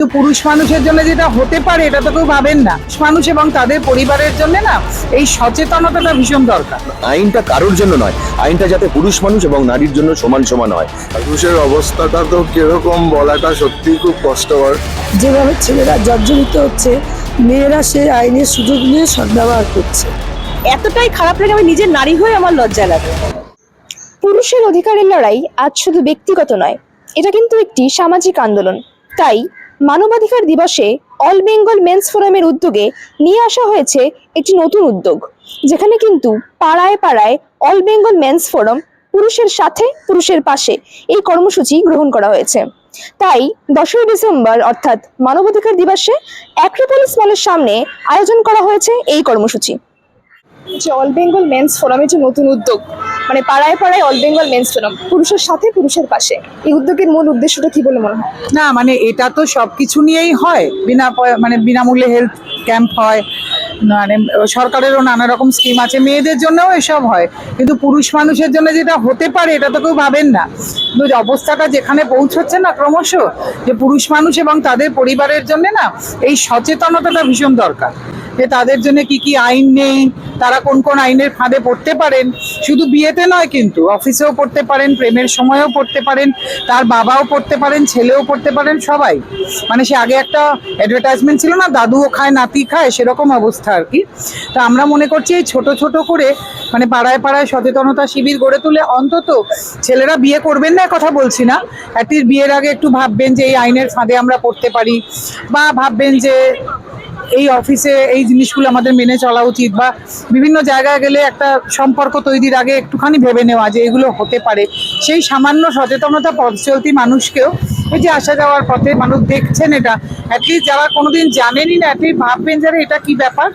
তো পুরুষ মানুষের জন্য যেটা হতে পারে এটা তো কেউ ভাবেন না। মানুষ এবং তাদের পরিবারের জন্য না এই সচেতনতাটা ভীষণ দরকার। আইনটা কারোর জন্য নয় আইনটা যাতে পুরুষ মানুষ এবং নারীর জন্য সমান সমান হয়। পুরুষের অবস্থাটা তো কীরকম বলাটা সত্যি খুব কষ্টকর। যেভাবে ছেলেরা জর্জরিত হচ্ছে মেয়েরা সেই আইনের সুযোগ নিয়ে সদ্ব্যবহার করছে। এতটাই খারাপ লাগে আমি নিজের নারী হয়ে আমার লজ্জা লাগে। পুরুষের অধিকারের লড়াই আজ শুধু ব্যক্তিগত নয় এটা কিন্তু একটি সামাজিক আন্দোলন। তাই মানবাধিকার দিবসে অল বেঙ্গল মেন্স ফোরামের উদ্যোগে নিয়ে আসা হয়েছে একটি নতুন উদ্যোগ, যেখানে কিন্তু পাড়ায় পাড়ায় অল বেঙ্গল মেন্স ফোরাম পুরুষের সাথে পুরুষের পাশে এই কর্মসূচি গ্রহণ করা হয়েছে। তাই দশই ডিসেম্বর, অর্থাৎ মানবাধিকার দিবসে অ্যাক্রোপলিস মলের সামনে আয়োজন করা হয়েছে এই কর্মসূচি। যে অল বেঙ্গল মেন্স ফোরামের যে নতুন উদ্যোগ মানে পাড়ায় পাড়ায় অল বেঙ্গল মেন্স ফোরাম পুরুষের সাথে পুরুষের পাশে, এই উদ্যোগের মূল উদ্দেশ্যটা কি বলে মনে হয়? না মানে এটা তো সব কিছু নিয়েই হয়, বিনা মানে বিনামূল্যে হেলথ ক্যাম্প হয় মানে সরকারেরও নানা রকম স্কিম আছে, মেয়েদের জন্যও এসব হয়, কিন্তু পুরুষ মানুষের জন্য যেটা হতে পারে এটা তো কেউ ভাবেন না। কিন্তু অবস্থাটা যেখানে পৌঁছচ্ছে না ক্রমশ, যে পুরুষ মানুষ এবং তাদের পরিবারের জন্য না, এই সচেতনতাটা ভীষণ দরকার। যে তাদের জন্য কি কি আইন নেই, তারা কোন কোন আইনের ফাঁদে পড়তে পারেন, শুধু বিয়েতে নয় কিন্তু অফিসেও পড়তে পারেন, প্রেমের সময়ও পড়তে পারেন, তার বাবাও পড়তে পারেন, ছেলেও পড়তে পারেন, সবাই। মানে সে আগে একটা অ্যাডভার্টাইজমেন্ট ছিল না, দাদুও খায়, নাতি খায়, সেরকম অবস্থা আর কি। তা আমরা মনে করছি এই ছোট ছোট করে মানে পাড়ায় পাড়ায় সচেতনতা শিবির গড়ে তুলে অন্তত ছেলেরা বিয়ে করবেন না কথা বলছি না। অ্যাটলিস্ট বিয়ের আগে একটু ভাববেন যে এই আইনের ফাঁদে আমরা পড়তে পারি, বা ভাববেন যে এই অফিসে এই জিনিসগুলো আমাদের মেনে চলা উচিত বা বিভিন্ন জায়গায় গেলে একটা সম্পর্ক তৈরির আগে একটুখানি ভেবে নেওয়া যে এগুলো হতে পারে। সেই সামান্য সচেতনতা পথ চলতি মানুষকেও এই যে আসা যাওয়ার পথে মানুষ দেখছেন এটা অ্যাটলিস্ট যারা কোনোদিন জানেনই না অ্যাটলিস্ট ভাববেন যারা এটা কি ব্যাপার?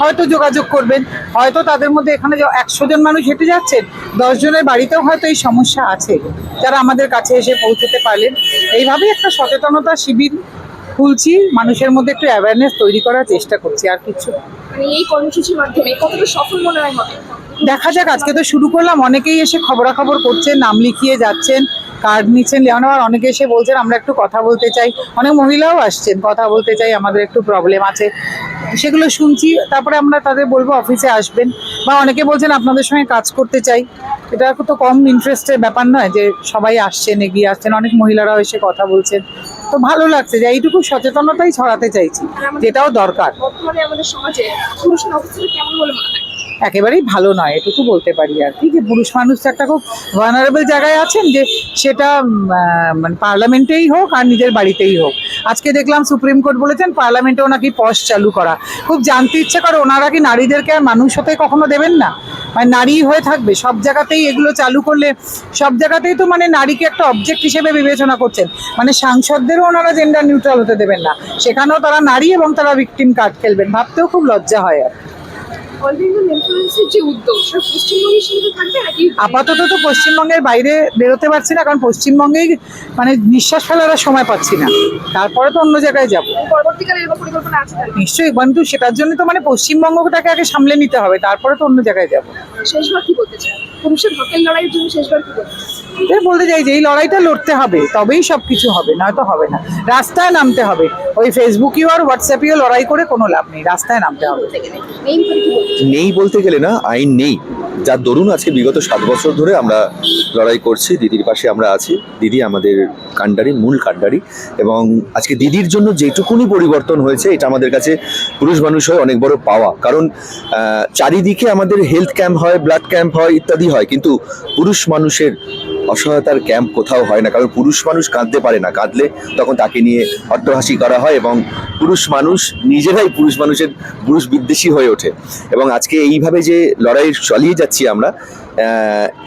হয়তো যোগাযোগ করবেন, হয়তো তাদের মধ্যে এখানে একশো জন মানুষ হেঁটে যাচ্ছেন দশজনের বাড়িতেও হয়তো এই সমস্যা আছে। যারা আমাদের কাছে এসে পৌঁছতে পারলেন। এইভাবেই একটা সচেতনতা শিবির খুলছি মানুষের মধ্যে একটু অ্যাওয়ারনেস তৈরি করার চেষ্টা করছি আর কিছু মানে এই কর্মসূচির মাধ্যমে কতটা সফল মনে হয় হবে? দেখা যাক আজকে তো শুরু করলাম অনেকেই এসে খবরাখবর করছেন নাম লিখিয়ে যাচ্ছেন কার্ড নিচ্ছেন যেমন আবার অনেকে এসে বলছেন আমরা একটু কথা বলতে চাই। অনেক মহিলাও আসছেন কথা বলতে চাই আমাদের একটু প্রবলেম আছে। সেগুলো শুনছি তারপরে আমরা তাদের বলব অফিসে আসবেন বা অনেকে বলছেন আপনাদের সঙ্গে কাজ করতে চাই। এটা তো কম ইন্টারেস্টের ব্যাপার নয় যে সবাই আসছেন এগিয়ে আসছেন অনেক মহিলারাও এসে কথা বলছেন। তো ভালো লাগছে যে এইটুকু সচেতনতাই ছড়াতে চাইছি যেটাও দরকার। আমাদের সমাজে পুরুষের কেমন বলে মনে হয়? একেবারেই ভালো নয় এটুকু বলতে পারি আর কি যে পুরুষ মানুষ তো একটা খুব ভানারেবল জায়গায় আছেন যে সেটা মানে পার্লামেন্টেই হোক আর নিজের বাড়িতেই হোক। আজকে দেখলাম সুপ্রিম কোর্ট বলেছেন পার্লামেন্টেও নাকি পস চালু করা। খুব জানতে ইচ্ছে করে ওনারা কি নারীদেরকে আর মানুষ হতে কখনো দেবেন না? মানে নারী হয়ে থাকবে, সব জায়গাতেই এগুলো চালু করলে, সব জায়গাতেই তো মানে নারীকে একটা অবজেক্ট হিসেবে বিবেচনা করছেন। মানে সাংসদদেরও ওনারা জেন্ডার নিউট্রাল হতে দেবেন না। সেখানেও তারা নারী এবং তারা ভিকটিম কার্ড খেলবেন। ভাবতেও খুব লজ্জা হয় আর। অল বেঙ্গল ইনফ্লুয়েন্সের যে উদ্যোগ সেটা পশ্চিমবঙ্গের সীমিত থাকবে নাকি আপাতত তো পশ্চিমবঙ্গের বাইরে বেরোতে পারছি না কারণ পশ্চিমবঙ্গেই মানে নিঃশ্বাস ফেলার সময় পাচ্ছি না। তারপরে তো অন্য জায়গায় যাব। পরবর্তীকালে এরকম পরিকল্পনা আছে নিশ্চয়ই কিন্তু সেটার জন্য তো মানে পশ্চিমবঙ্গটাকে আগে সামলে নিতে হবে তারপরে তো অন্য জায়গায় যাব। শেষবার কি বলতে চাই পুরুষের হকের লড়াইয়ের জন্য শেষবার কি বলতে চাই বলতে চাই যে এই লড়াইটা লড়তে হবে তবেই সব কিছু হবে নয়তো হবে না। রাস্তায় নামতে হবে। ওই ফেসবুকেও আর হোয়াটসঅ্যাপেও লড়াই করে কোনো লাভ নেই রাস্তায় নামতে হবে। নেই বলতে গেলে না, আইন নেই। যার দরুন আজকে বিগত সাত বছর ধরে আমরা লড়াই করছি, দিদির পাশে আমরা আছি। দিদি আমাদের কাণ্ডারি, মূল কাণ্ডারি এবং আজকে দিদির জন্য যেটুকুনি পরিবর্তন হয়েছে, এটা আমাদের কাছে পুরুষ মানুষ হয়ে অনেক বড় পাওয়া। কারণ চারিদিকে আমাদের হেলথ ক্যাম্প হয় ব্লাড ক্যাম্প হয়, ইত্যাদি হয়, কিন্তু পুরুষ মানুষের অসহায়তার ক্যাম্প কোথাও হয় না। কারণ পুরুষ মানুষ কাঁদতে পারে না। কাঁদলে তখন তাকে নিয়ে অট্টহাসি করা হয় এবং পুরুষ মানুষ নিজেরাই পুরুষ মানুষের পুরুষ বিদ্বেষী হয়ে ওঠে। এবং আজকে এইভাবে যে লড়াই চালিয়ে যাচ্ছি আমরা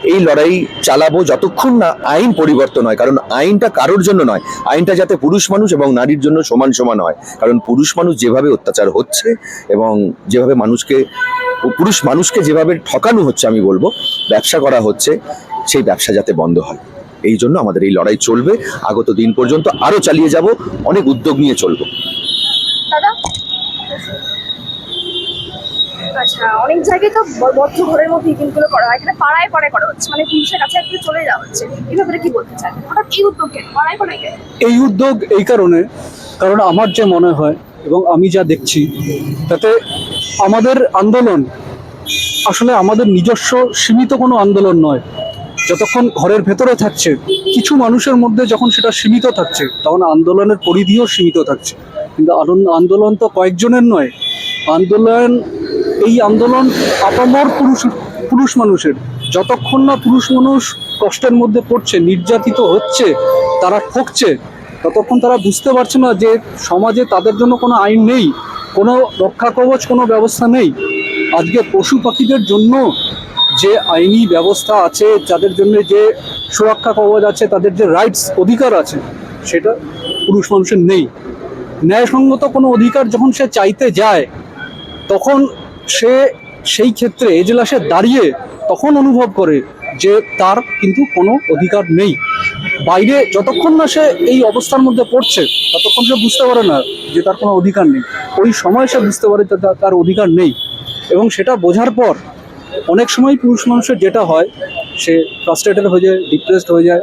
এই লড়াই চালাবো যতক্ষণ না আইন পরিবর্তন হয়। কারণ আইনটা কারোর জন্য নয়। আইনটা যাতে পুরুষ মানুষ এবং নারীর জন্য সমান সমান হয়। কারণ পুরুষ মানুষ যেভাবে অত্যাচার হচ্ছে এবং যেভাবে মানুষকে, পুরুষ মানুষকে যেভাবে ঠকানো হচ্ছে আমি বলব, ব্যবসা করা হচ্ছে সেই ব্যবসা যাতে বন্ধ হয়। এই জন্য আমাদের এই লড়াই চলবে। আগত দিন পর্যন্ত আরও চালিয়ে যাব অনেক উদ্যোগ নিয়ে চলবো। দাদা? আচ্ছা অনেক জায়গায় তো বদ্ধ ঘরের মধ্যে ইভেন্টগুলো করা হয়। এখানে পাড়ায় পাড়ায় করা হচ্ছে। মানে পুরুষের কাছে একটু চলে যাওয়া হচ্ছে। এই ব্যাপারে কি বলতে চান? হঠাৎ এই উদ্যোগ কেন? পাড়ায় পাড়ায় এই উদ্যোগ এই কারণে কারণ আমার যে মনে হয় এবং আমি যা দেখছি তাতে আমাদের আন্দোলন আসলে আমাদের নিজস্ব সীমিত কোনো আন্দোলন নয়। যতক্ষণ ঘরের ভেতরে থাকছে, কিছু মানুষের মধ্যে যখন সেটা সীমিত থাকছে, তখন আন্দোলনের পরিধিও সীমিত থাকছে। কিন্তু আন্দোলন তো কয়েকজনের নয়। আন্দোলন, এই আন্দোলন আপামর পুরুষ পুরুষ মানুষের। যতক্ষণ না পুরুষ মানুষ কষ্টের মধ্যে পড়ছে, নির্যাতিত হচ্ছে, তারা ঠকছে, ততক্ষণ তারা বুঝতে পারছে না যে সমাজে তাদের জন্য কোনো আইন নেই, কোনো রক্ষা কবচ কোনো ব্যবস্থা নেই। আজকে পশু পাখিদের জন্য যে আইনি ব্যবস্থা আছে, যাদের জন্য যে সুরক্ষা কবচ আছে, তাদের যে রাইটস অধিকার আছে, সেটা পুরুষ মানুষের নেই। ন্যায়সঙ্গত কোনো অধিকার যখন সে চাইতে যায়, তখন সে সেই ক্ষেত্রে এজলাসে দাঁড়িয়ে তখন অনুভব করে যে তার কিন্তু কোনো অধিকার নেই। বাইরে যতক্ষণ না সে এই অবস্থার মধ্যে পড়ছে, ততক্ষণ সে বুঝতে পারে না যে তার কোনো অধিকার নেই। ওই সময় সে বুঝতে পারে তার- তার অধিকার নেই। এবং সেটা বোঝার পর অনেক সময় পুরুষ মানুষের যেটা হয়, সে ফ্রাস্ট্রেটেড হয়ে যায় ডিপ্রেসড হয়ে যায়।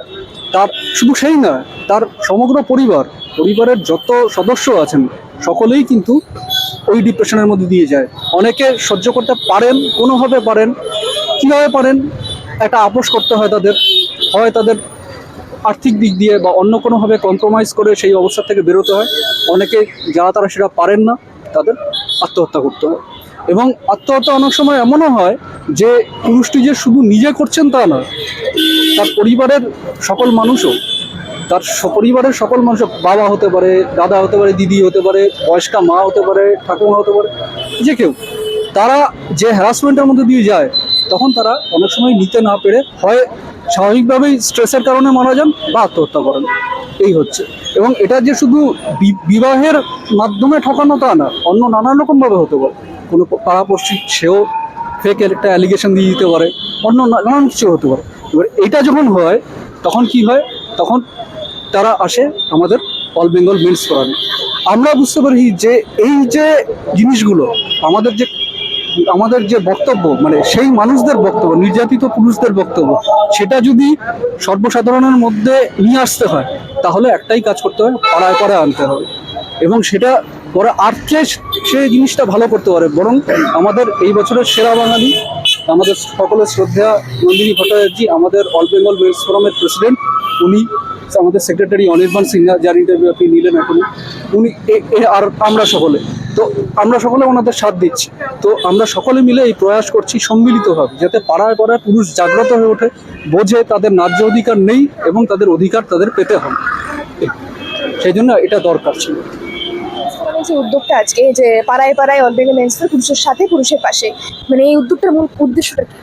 তার শুধু সেই না, তার সমগ্র পরিবার, পরিবারের যত সদস্য আছেন, সকলেই কিন্তু ওই ডিপ্রেশনের মধ্যে দিয়ে যায়। অনেকে সহ্য করতে পারেন, কোনোভাবে পারেন, কীভাবে পারেন, একটা আপোষ করতে হয় তাদের। হয় তাদের আর্থিক দিক দিয়ে বা অন্য কোনোভাবে কম্প্রোমাইজ করে সেই অবস্থা থেকে বেরোতে হয়। অনেকে যারা তারা সেটা পারেন না, তাদের আত্মহত্যা করতে হয়। এবং আত্মহত্যা অনেক সময় এমনও হয় যে পুরুষটি যে শুধু নিজে করছেন তা না তার পরিবারের সকল মানুষও, তার পরিবারের সকল মানুষ বাবা হতে পারে, দাদা হতে পারে, দিদি হতে পারে, বয়স্কা মা হতে পারে ঠাকুমা হতে পারে, যে কেউ, তারা যে হ্যারাসমেন্টের মধ্যে দিয়ে যায়, তখন তারা অনেক সময় নিতে না পেরে হয়, স্বাভাবিকভাবেই স্ট্রেসের কারণে মারা যান বা আত্মহত্যা করেন। এই হচ্ছে। এবং এটা যে শুধু বিবাহের মাধ্যমে ঠকানো তা না, অন্য নানান রকমভাবে হতে পারে। কোনো পাড়াপড়শি সেও ফেক একটা অ্যালিগেশন দিয়ে দিতে পারে, অন্য নানান কিছু হতে পারে। এবার এটা যখন হয়, তখন কি হয়? তখন তারা আসে আমাদের অল বেঙ্গল মেন্স করানো আমরা বুঝতে পারি যে এই যে জিনিসগুলো, আমাদের যে আমাদের যে বক্তব্য মানে সেই মানুষদের বক্তব্য, নির্যাতিত পুরুষদের বক্তব্য, সেটা যদি সর্বসাধারণের মধ্যে নিয়ে আসতে হয়, তাহলে একটাই কাজ করতে হয়, পাড়ায় পাড়ায় আনতে হবে। এবং সেটা পরে আর কে সে জিনিসটা ভালো করতে পারে। বরং আমাদের এই বছরের সেরা বাঙালি, আমাদের সকলের শ্রদ্ধা নন্দিনী ভট্টাচার্যী, আমাদের অল বেঙ্গল মেন্স ফোরামের প্রেসিডেন্ট, উনি আমাদের সেক্রেটারি অনির্বাণ সিনহা, যার ইন্টারভিউ আপনি নিলেন এখন, উনি আর আমরা সকলে। তো আমরা সকলে ওনাদের সাথ দিচ্ছি। তো আমরা সকলে মিলে এই প্রয়াস করছি সম্মিলিতভাবে, যাতে পাড়ায় পাড়ায় পুরুষ জাগ্রত হয়ে ওঠে, বোঝে তাদের ন্যায্য অধিকার নেই এবং তাদের অধিকার তাদের পেতে হবে। সেই জন্য এটা দরকার ছিল। যে উদ্যোগটা আজকে, যে পাড়ায় পাড়ায় অলবেগে বেঙ্গল মেন্স ফোরাম পুরুষের সাথে পুরুষের পাশে মানে এই উদ্যোগটার মূল উদ্দেশ্যটা কি?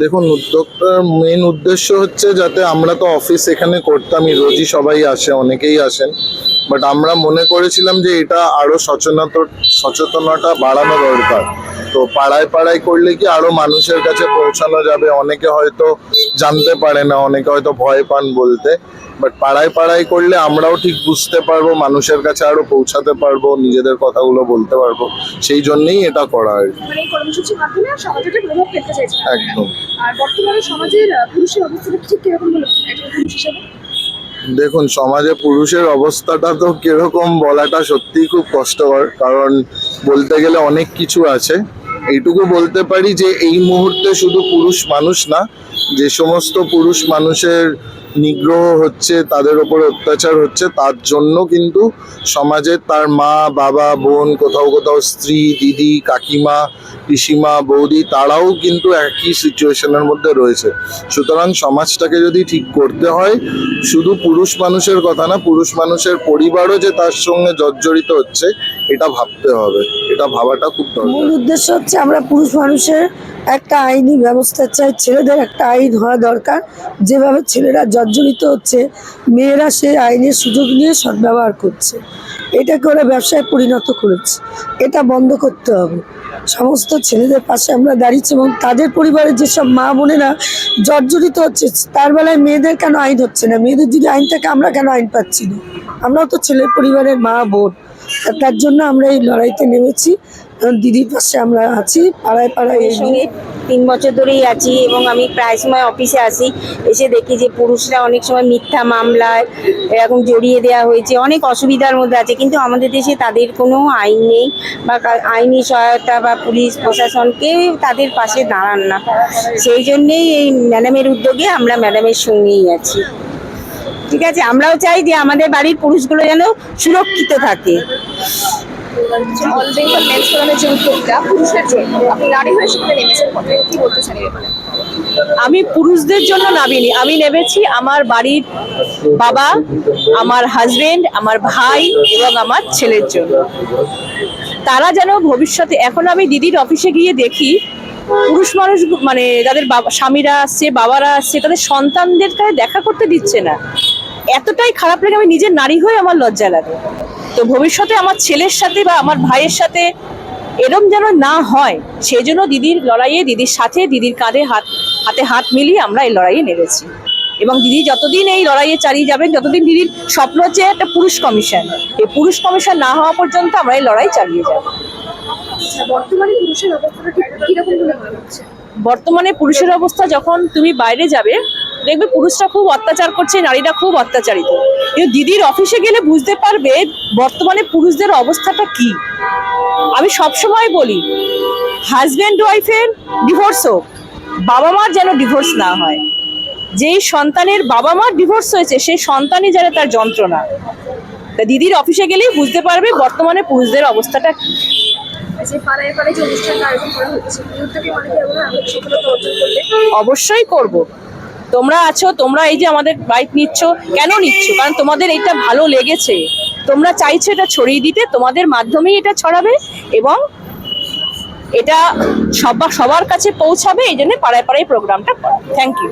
দেখুন উদ্যোগটার মেন উদ্দেশ্য হচ্ছে যাতে আমরা তো অফিস এখানে করতামই রোজই সবাই আসে অনেকেই আসেন। বাট আমরা মনে করেছিলাম যে এটা আরও সচেতনতা সচেতনতা বাড়ানো দরকার। তো পাড়ায় পাড়ায় করলে কি আরও মানুষের কাছে পৌঁছানো যাবে? অনেকে হয়তো জানতে পারে না অনেকে হয়তো ভয় পান বলতে। বাট পাড়ায় পাড়ায় করলে আমরাও ঠিক বুঝতে পারব মানুষের কাছে আরও পৌঁছাতে পারব নিজেদের কথাগুলো বলতে পারব। সেই জন্যেই এটা করা আর কি। মানে একদম। আর বর্তমানে সমাজের পুরুষের ঠিক কীরকম দেখুন, সমাজে পুরুষের অবস্থাটা তো কীরকম বলাটা সত্যি খুব কষ্টকর। কারণ বলতে গেলে অনেক কিছু আছে। এইটুকু বলতে পারি যে এই মুহূর্তে শুধু পুরুষ মানুষ না যে সমস্ত পুরুষ মানুষের নিগ্রহ হচ্ছে, তাদের ওপর অত্যাচার হচ্ছে, তার জন্য কিন্তু সমাজে তার মা, বাবা, বোন, কোথাও কোথাও স্ত্রী, দিদি, কাকিমা, পিসিমা, বৌদি, তারাও কিন্তু একই সিচুয়েশনের মধ্যে রয়েছে। সুতরাং সমাজটাকে যদি ঠিক করতে হয়, শুধু পুরুষ মানুষের কথা না, পুরুষ মানুষের পরিবারও যে তার সঙ্গে জর্জরিত হচ্ছে, এটা ভাবতে হবে। এটা ভাবাটা খুব মূল উদ্দেশ্য হচ্ছে আমরা পুরুষ মানুষের একটা আইনি ব্যবস্থা চাই, ছেলেদের একটা আইন হওয়া দরকার। যেভাবে ছেলেরা জর্জরিত হচ্ছে, মেয়েরা সেই আইনের সুযোগ নিয়ে সদ্ব্যবহার করছে। এটাকে ওরা ব্যবসায় পরিণত করেছে। এটা বন্ধ করতে হবে। সমস্ত ছেলেদের পাশে আমরা দাঁড়িয়েছি এবং তাদের পরিবারের যেসব মা বোনেরা জর্জরিত হচ্ছে, তার বেলায় মেয়েদের কেন আইন হচ্ছে না? মেয়েদের যদি আইন থাকে, আমরা কেন আইন পাচ্ছি না? আমরাও তো ছেলের পরিবারের মা বোন। তার জন্য আমরা এই লড়াইতে নেমেছি। দিদির পাশে আমরা আছি পাড়ায় পাড়ায় সঙ্গে তিন বছর ধরেই আছি এবং আমি প্রায় সময় অফিসে আসি এসে দেখি যে পুরুষরা অনেক সময় মিথ্যা মামলায় এরকম জড়িয়ে দেওয়া হয়েছে অনেক অসুবিধার মধ্যে আছে কিন্তু আমাদের দেশে তাদের কোনো আইন নেই বা আইনি সহায়তা বা পুলিশ প্রশাসন কেউ তাদের পাশে দাঁড়ান না। সেই জন্যেই এই ম্যাডামের উদ্যোগে আমরা ম্যাডামের সঙ্গেই আছি। ঠিক আছে আমরাও চাই যে আমাদের বাড়ির পুরুষগুলো যেন সুরক্ষিত থাকে। মেন্স ফোরামের যে উদ্যোগটা পুরুষের জন্য। আপনি নারী হয়ে সেখানে নেমেছেন কি বলতে চান এই আমি পুরুষদের জন্য নামিনি। আমি নেমেছি আমার বাড়ির বাবা, আমার হাজবেন্ড আমার ভাই এবং আমার ছেলের জন্য। তারা যেন ভবিষ্যতে এখন আমি দিদির অফিসে গিয়ে দেখি, পুরুষ মানুষ মানে তাদের স্বামীরা আসছে, বাবারা আসছে, তাদের সন্তানদের দেখা করতে দিচ্ছে না। এতটাই খারাপ লাগে, আমি নিজের নারী হয়ে আমার লজ্জা লাগে। তো ভবিষ্যতে আমার ছেলের সাথে বা আমার ভাইয়ের সাথে এরম যেন না হয় সেই জন্য দিদির লড়াইয়ে দিদির সাথে দিদির কাঁধে হাত হাতে হাত মিলিয়ে আমরা এই লড়াইয়ে নেমেছি। এবং দিদি যতদিন এই লড়াইয়ে চালিয়ে যাবেন যতদিন দিদির স্বপ্ন হচ্ছে একটা পুরুষ কমিশন এই পুরুষ কমিশন না হওয়া পর্যন্ত আমরা এই লড়াই চালিয়ে যাব। বর্তমানে পুরুষের অবস্থাটা মনে বর্তমানে পুরুষের অবস্থা যখন তুমি বাইরে যাবে দেখবে পুরুষরা খুব অত্যাচার করছে নারীরা খুব অত্যাচারিত। কিন্তু দিদির অফিসে গেলে বুঝতে পারবে বর্তমানে পুরুষদের অবস্থাটা কি। আমি সবসময় বলি হাজব্যান্ড ওয়াইফের ডিভোর্স হোক বাবা মার যেন ডিভোর্স না হয়। যেই সন্তানের বাবা মার ডিভোর্স হয়েছে সেই সন্তানই যেন তার যন্ত্রণা। তা দিদির অফিসে গেলেই বুঝতে পারবে বর্তমানে পুরুষদের অবস্থাটা কি। করবে। অবশ্যই করব। তোমরা আছো, তোমরা এই যে আমাদের বাইক নিচ্ছ, কেন নিচ্ছ? কারণ তোমাদের এটা ভালো লেগেছে। তোমরা চাইছো এটা ছড়িয়ে দিতে, তোমাদের মাধ্যমেই এটা ছড়াবে এবং এটা সবার সবার কাছে পৌঁছাবে, এই জন্য পাড়ায় পাড়ায় প্রোগ্রামটা থ্যাংক ইউ